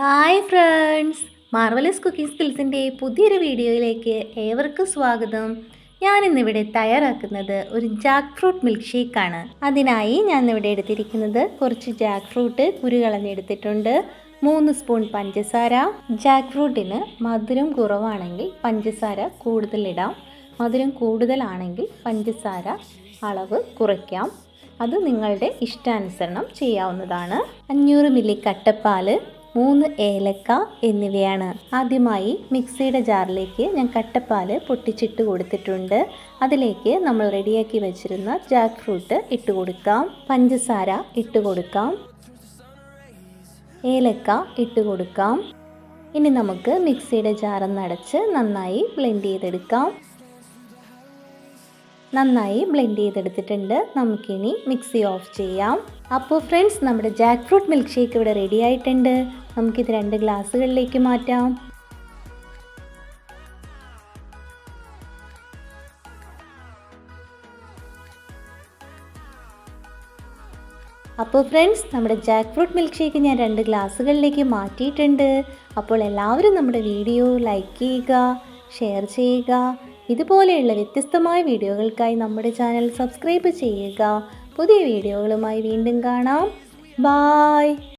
Hi friends. Marvellous cooking സ്കിൽസിന്റെ പുതിയൊരു വീഡിയോയിലേക്ക് ഏവർക്കും സ്വാഗതം. ഞാൻ ഇന്നിവിടെ തയ്യാറാക്കുന്നത് ഒരു ജാക്ക് ഫ്രൂട്ട് മിൽക്ക് ഷേക്കാണ് അതിനായി ഞാൻ ഇവിടെ എടുത്തിരിക്കുന്നത് കുറച്ച് ജാക്ക് ഫ്രൂട്ട് കുരു കളഞ്ഞെടുത്തിട്ടുണ്ട്. മൂന്ന് സ്പൂൺ പഞ്ചസാര. ജാക്ക് ഫ്രൂട്ടിന് മധുരം കുറവാണെങ്കിൽ പഞ്ചസാര കൂടുതലിടാം മധുരം കൂടുതലാണെങ്കിൽ പഞ്ചസാര അളവ് കുറയ്ക്കാം. അത് നിങ്ങളുടെ ഇഷ്ടാനുസരണം ചെയ്യാവുന്നതാണ്. അഞ്ഞൂറ് മില്ലി കട്ടപ്പാൽ. മൂന്ന് ഏലക്ക എന്നിവയാണ് ആദ്യമായി മിക്സിയുടെ ജാറിലേക്ക് ഞാൻ കട്ടപ്പാൽ പൊട്ടിച്ചിട്ട് കൊടുത്തിട്ടുണ്ട്. അതിലേക്ക് നമ്മൾ റെഡിയാക്കി വെച്ചിരുന്ന ജാക്ക് ഫ്രൂട്ട് ഇട്ട് കൊടുക്കാം. പഞ്ചസാര ഇട്ട് കൊടുക്കാം. ഏലക്ക ഇട്ട് കൊടുക്കാം. ഇനി നമുക്ക് മിക്സിയുടെ ജാറൊന്നടച്ച് നന്നായി ബ്ലെൻഡ് ചെയ്തെടുക്കാം. നന്നായി ബ്ലെൻഡ് ചെയ്തെടുത്തിട്ടുണ്ട്. നമുക്കിനി മിക്സി ഓഫ് ചെയ്യാം. അപ്പോൾ ഫ്രണ്ട്സ് നമ്മുടെ ജാക്ക് ഫ്രൂട്ട് മിൽക്ക് ഷേക്ക് ഇവിടെ റെഡി ആയിട്ടുണ്ട്. നമുക്കിത് രണ്ട് ഗ്ലാസ്സുകളിലേക്ക് മാറ്റാം. അപ്പോൾ ഫ്രണ്ട്സ് നമ്മുടെ ജാക്ക് ഫ്രൂട്ട് മിൽക്ക് ഷേക്ക് ഞാൻ രണ്ട് ഗ്ലാസ്സുകളിലേക്ക് മാറ്റിയിട്ടുണ്ട്. അപ്പോൾ എല്ലാവരും നമ്മുടെ വീഡിയോ ലൈക്ക് ചെയ്യുക ഷെയർ ചെയ്യുക. ഇതുപോലെയുള്ള വ്യത്യസ്തമായ വീഡിയോകൾക്കായി നമ്മുടെ ചാനൽ സബ്സ്ക്രൈബ് ചെയ്യുക. പുതിയ വീഡിയോകളുമായി വീണ്ടും കാണാം. ബായ്.